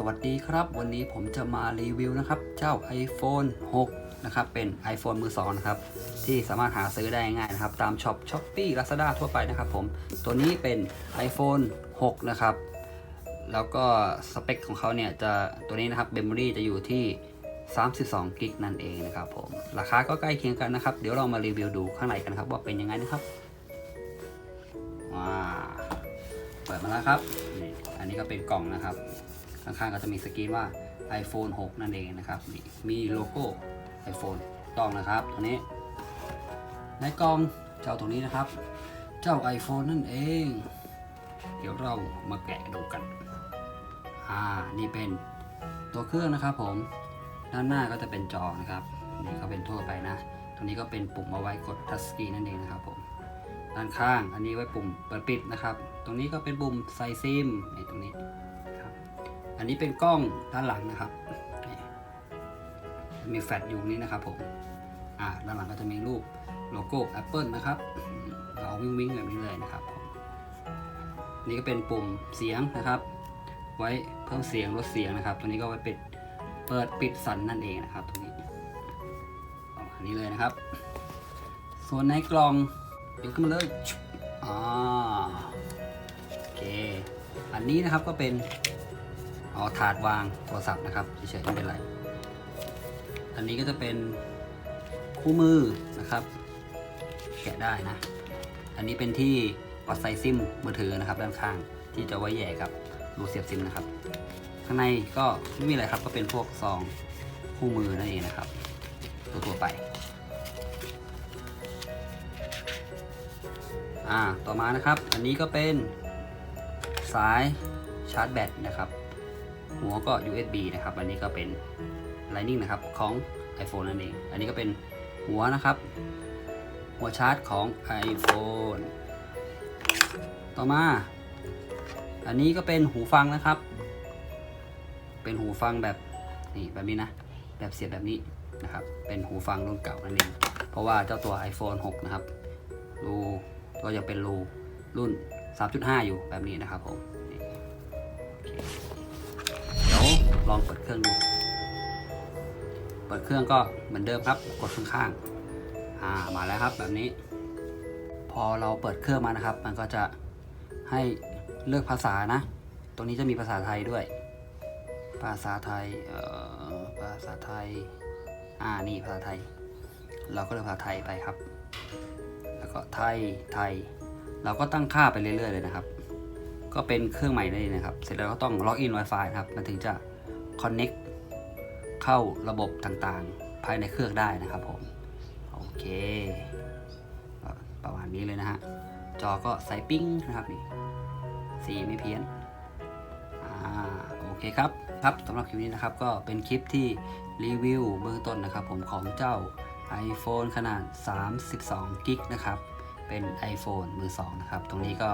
สวัสดีครับ วันนี้ผมจะมารีวิวนะครับ เจ้า iPhone 6 นะครับ เป็น iPhone มือสองนะครับ ที่สามารถหาซื้อได้ง่ายนะครับ ตามช็อป s h o p e e Lazada ทั่วไปนะครับผม ตัวนี้เป็น iPhone 6 นะครับ แล้วก็สเปคของเขาเนี่ยจะตัวนี้นะครับเมมโมรีจะอยู่ที่ 32กิกนั่นเองนะครับผม ราคาก็ใกล้เคียงกันนะครับ เดี๋ยวเรามารีวิวดูข้างในกันครับว่าเป็นยังไงนะครับว้าเปิดมาแล้วครับนี่อันนี้ก็เป็นกล่องนะครับ ข้างๆก็จะมีสกรีนว่า iPhone 6 นั่นเองนะครับนี่มีโลโก้ iPhone ต้องนะครับตัวนี้ ในกล่องเจ้าตัวนี้นะครับ เจ้า iPhone นั่นเอง เดี๋ยวเรามาแกะดูกันอ่านี่เป็นตัวเครื่องนะครับผมด้านหน้าก็จะเป็นจอนะครับนี่ก็เป็นทั่วไปนะตรงนี้ก็เป็นปุ่มเอาไว้กดทัชสกรีนนั่นเองนะครับผมด้านข้างอันนี้ไว้ปุ่มเปิดปิดนะครับ ตรงนี้ก็เป็นปุ่มใส่ซิมในตรงนี้ อันนี้เป็นกล้องด้านหลังนะครับมีแฟลชอยู่นี่นะครับผม อ่า ด้านหลังก็จะมีรูปโลโก้ Apple นะครับ เราวิ่งวิ่งแบบนี้เลยนะครับผมนี่ก็เป็นปุ่มเสียงนะครับ ไว้เพิ่มเสียงลดเสียงนะครับ ตัวนี้ก็ไว้ปิดเปิดปิดสั่นนั่นเองนะครับตรงนี้ประมาณนี้เลยนะครับ ส่วนในกล่องยกขึ้นมาเลยอ่าโอเค อันนี้นะครับก็เป็น อ๋อถาดวางโทรศัพท์นะครับเฉยๆไม่เป็นไร อันนี้ก็จะเป็นคู่มือนะครับแกะได้นะ อันนี้เป็นที่ปัดไซซิมมือถือนะครับ ด้านข้างที่จะไว้แย่กับรูเสียบซิมนะครับ ข้างในก็ไม่มีอะไรครับก็เป็นพวกซองคู่มือนั่นเองนะครับ ตัวตัวไปอ่าต่อมานะครับ อันนี้ก็เป็นสายชาร์จแบตนะครับ หัวก็ USB นะครับ อันนี้ก็เป็น Lightning นะครับของ iPhone นั่นเอง อันนี้ก็เป็นหัวนะครับ หัวชาร์จของ iPhone ต่อมา อันนี้ก็เป็นหูฟังนะครับ เป็นหูฟังแบบนี่แบบนี้นะ แบบเสียบแบบนี้นะครับ เป็นหูฟังรุ่นเก่านั่นเอง เพราะว่าเจ้าตัว iPhone 6 นะครับ รูก็ยังเป็นรูรุ่น 3.5 อยู่แบบนี้นะครับผม ลองเปิดเครื่องดู เปิดเครื่องก็เหมือนเดิมครับ กดข้างๆอ่ามาแล้วครับแบบนี้ พอเราเปิดเครื่องมานะครับ มันก็จะให้เลือกภาษานะ ตรงนี้จะมีภาษาไทยด้วย ภาษาไทยเอ่อภาษาไทย อ่านี่ภาษาไทย เราก็เลือกภาษาไทยไปครับ แล้วก็ไทยไทย เราก็ตั้งค่าไปเรื่อยๆเลยนะครับก็เป็นเครื่องใหม่นั่นเองนะครับ เสร็จแล้วก็ต้องล็อกอิน Wi-Fi นะครับ มันถึงจะ connect เข้าระบบต่างๆ ภายในเครื่องได้นะครับผม โอเค ประมาณนี้เลยนะฮะ จอก็ใสปิ้งนะครับนี่สีไม่เพี้ยนโอเคครับ ครับสำหรับคลิปนี้นะครับ ก็เป็นคลิปที่รีวิวเบื้องต้นนะครับ ผมของเจ้า iPhone ขนาด 32กิกนะครับ เป็น iPhone มือ2นะครับ ตรงนี้ก็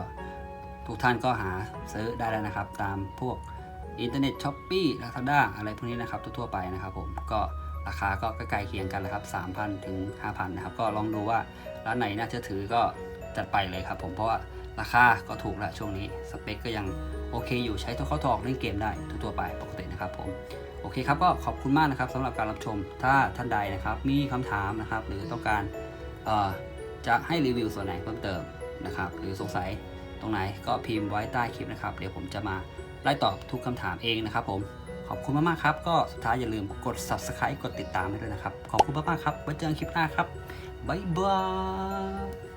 ทุกท่านก็หาซื้อได้แล้วนะครับ ตามพวก อินเทอร์เน็ตช้อปปี้ลาซาด้าอะไรพวกนี้นะครับทั่วๆไปนะครับผมก็ราคาก็ใกล้เคียงกันแหละครับ3,000 ถึง 5,000 นะครับ ก็ลองดูว่าร้านไหนน่าเชื่อถือก็จัดไปเลยครับผมเพราะว่าราคาก็ถูกแล้วช่วงนี้สเปคก็ยังโอเคอยู่ใช้ตัวเข้าทอกเล่นเกมได้ทั่วไปปกตินะครับผมโอเคครับก็ขอบคุณมากนะครับสำหรับการรับชมถ้าท่านใดนะครับมีคำถามนะครับหรือต้องการจะให้รีวิวส่วนไหนเพิ่มเติมนะครับหรือสงสัยตรงไหนก็พิมพ์ไว้ใต้คลิปนะครับ เดี๋ยวผมจะมา ไล่ตอบทุกคำถามเองนะครับผมขอบคุณมากๆครับ ก็สุดท้ายอย่าลืมกด subscribe กดติดตามให้ด้วยนะครับ ขอบคุณมากๆครับ ไว้เจอกันคลิปหน้าครับ บ๊ายบาย